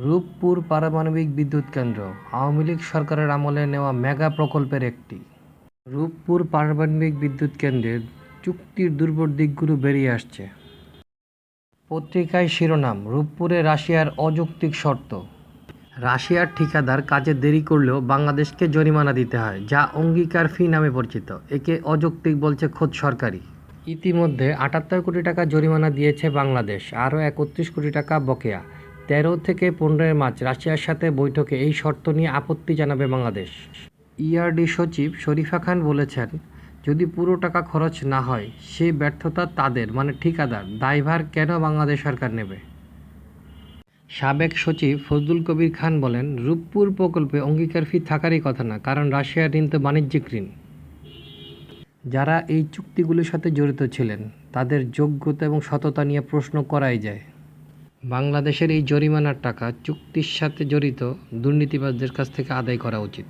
রূপপুর পারমাণবিক বিদ্যুৎ কেন্দ্র, আওয়ামী লীগ সরকারের আমলে নেওয়া মেগা প্রকল্পের একটি। রূপপুর পারমাণবিক বিদ্যুৎ কেন্দ্রের চুক্তির দুর্বল দিকগুলো বেরিয়ে আসছে। পত্রিকায় শিরোনাম, রূপপুরে রাশিয়ার অযৌক্তিক শর্ত। রাশিয়ার ঠিকাদার কাজে দেরি করলেও বাংলাদেশকে জরিমানা দিতে হয়, যা অঙ্গীকার ফি নামে পরিচিত, একে অযৌক্তিক বলছে খোদ সরকারি। ইতিমধ্যে আটাত্তর কোটি টাকা জরিমানা দিয়েছে বাংলাদেশ, আরও একত্রিশ কোটি টাকা বকেয়া। তেরো থেকে পনেরোই মার্চ রাশিয়ার সাথে বৈঠকে এই শর্ত নিয়ে আপত্তি জানাবে বাংলাদেশ। ইআরডি সচিব শরীফা খান বলেছেন, যদি পুরো টাকা খরচ না হয় সেই ব্যর্থতা তাদের মানে ঠিকাদার, দায়ভার কেন বাংলাদেশ সরকার নেবে? সাবেক সচিব ফজলুল কবির খান বলেন, রূপপুর প্রকল্পে অঙ্গীকার ফি থাকারই কথা না, কারণ রাশিয়ার ঋণ তো বাণিজ্যিক ঋণ। যারা এই চুক্তিগুলির সাথে জড়িত ছিলেন, তাদের যোগ্যতা এবং সততা নিয়ে প্রশ্ন করাই যায়। বাংলাদেশের এই জরিমানার টাকা চুক্তির সাথে জড়িত দুর্নীতিবাজদের কাছ থেকে আদায় করা উচিত।